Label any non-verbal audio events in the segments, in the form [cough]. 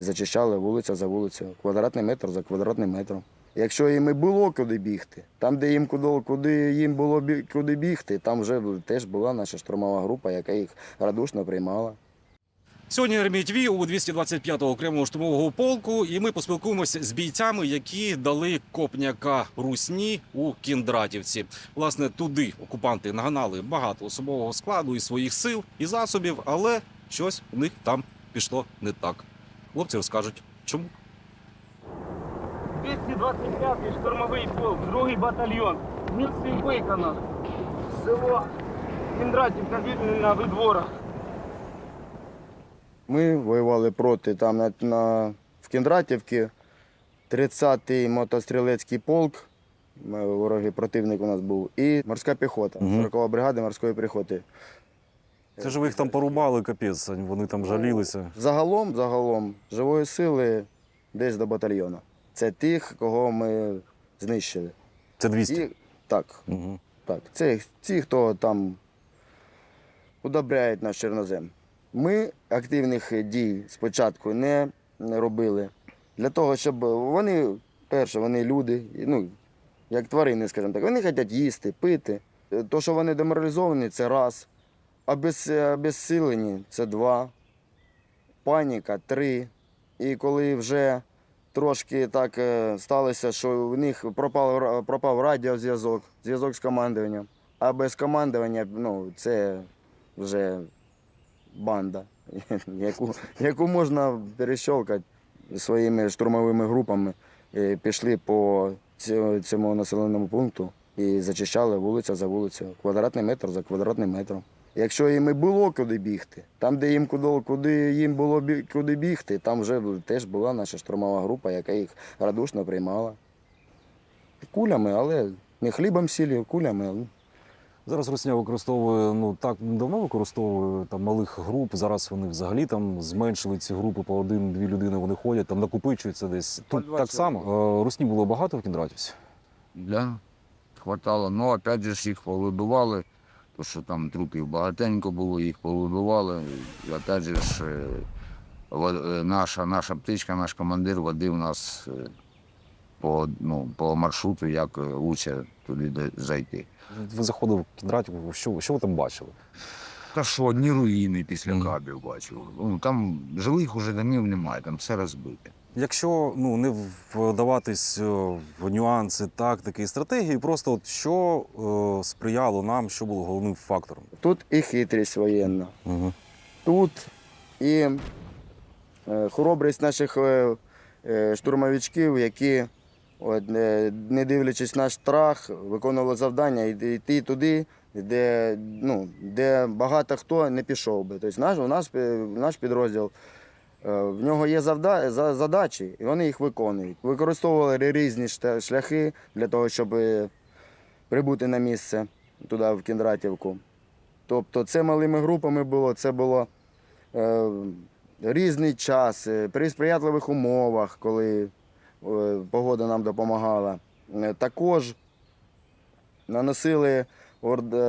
Зачищали вулиця за вулицею, квадратний метр за квадратним метром. Якщо їм і було куди бігти, там, де їм куди, куди їм було куди бігти, там вже теж була наша штурмова група, яка їх радушно приймала. Сьогодні ТВ у 225-го окремого штурмового полку, і ми поспілкуємося з бійцями, які дали копняка русні у Кіндратівці. Власне, туди окупанти нагнали багато особового складу і своїх сил і засобів, але щось у них там пішло не так. Хлопці розкажуть, чому. 225-й штурмовий полк, другий батальйон. Місце виконано. Село Кіндратівка звільнена від ворога. Ми воювали проти там на, на, в Кіндратівці, 30-й мотострілецький полк, ми- ворогий противник у нас був, і морська піхота, 40-га бригада морської піхоти. Це ж ви їх там порубали, капець, вони там жалілися. Загалом, загалом, живої сили десь до батальйону. Це тих, кого ми знищили. Це 200. І, так, Угу. так. Це ті, хто там удобряють наш чорнозем. Ми активних дій спочатку не не робили. Для того, щоб вони, перше, вони люди, ну, як тварини, скажімо так, вони хочуть їсти, пити. То, що вони деморалізовані, це раз. Обезсилені це два. Паніка три. І коли вже трошки так е, сталося, що в них пропав, пропав радіозв'язок, зв'язок з командуванням. А без командування ну, це вже банда, [laughs] яку, яку можна перещолкати своїми штурмовими групами. Е, Пішли по цьому населеному пункту і зачищали вулиця за вулицею, квадратний метр за квадратним метром. Якщо їм і було куди бігти, там, де їм куди, куди їм було куди бігти, там вже теж була наша штурмова група, яка їх радушно приймала. Кулями, але не хлібом сілі, кулями. Зараз Росія використовує ну так давно використовує там малих груп. Зараз вони взагалі там зменшили ці групи по один-дві людини. Вони ходять, там накопичуються десь. Тут так само. Е, Русні було багато в Кіндратівці. Да, хватало. Ну, опять же ж їх повибивали, то що там трупів багатенько було, їх повибивали. І опять же ж е, е, наша, наша птичка, наш командир водив нас е, по, ну, по маршруту, як е, лучше туди зайти. Ви заходили в Кіндратівку, що, що ви там бачили? Та що, одні руїни після кабів бачив. Ну, там жилих уже домів немає, там все розбите. Якщо ну не вдаватись е, в нюанси тактики і стратегії, просто от що е, сприяло нам, що було головним фактором? Тут і хитрість воєнна. Угу. Тут і е, хоробрість наших е, е, штурмовичків, які, от, е, не дивлячись на страх, виконували завдання і- йти туди, де, ну, де багато хто не пішов би. Тобто наш, у нас, е, наш підрозділ. Е, В нього є задачі, і вони їх виконують. Використовували різні шляхи для того, щоб е, прибути на місце туди, в Кіндратівку. Тобто це малими групами було, це було е, різний час, е, при сприятливих умовах, коли е, погода нам допомагала. Також наносили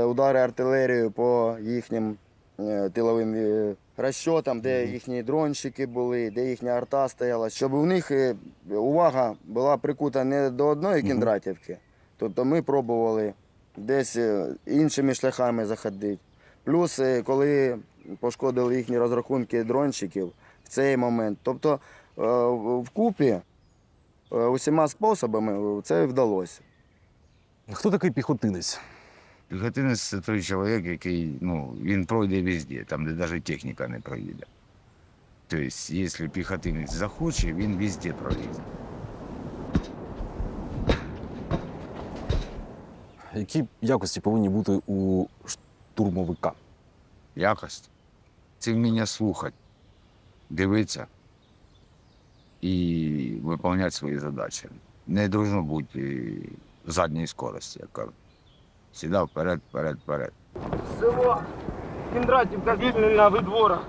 удари артилерією по їхнім е, тиловим е, розчотам, де їхні дронщики були, де їхня арта стояла, щоб у них е, увага була прикута не до одної кіндратівки. Тобто ми пробували десь е, іншими шляхами заходити. Плюс, е, коли пошкодили їхні розрахунки дронщиків в цей момент. Тобто вкупі усіма способами це вдалося. Хто такий піхотинець? Піхотинець це той чоловік, який ну, він пройде везде, там, де навіть техніка не проїде. Тобто, якщо піхотинець захоче, він везде пролізе. Які якості повинні бути у штурмовика? Якость. Це вміння слухати, дивитися і виконувати свої задачі. Не повинно бути задньої скорості, як кажуть. Сідав вперед, вперед, вперед. Село Кіндратівка звільнена від ворога.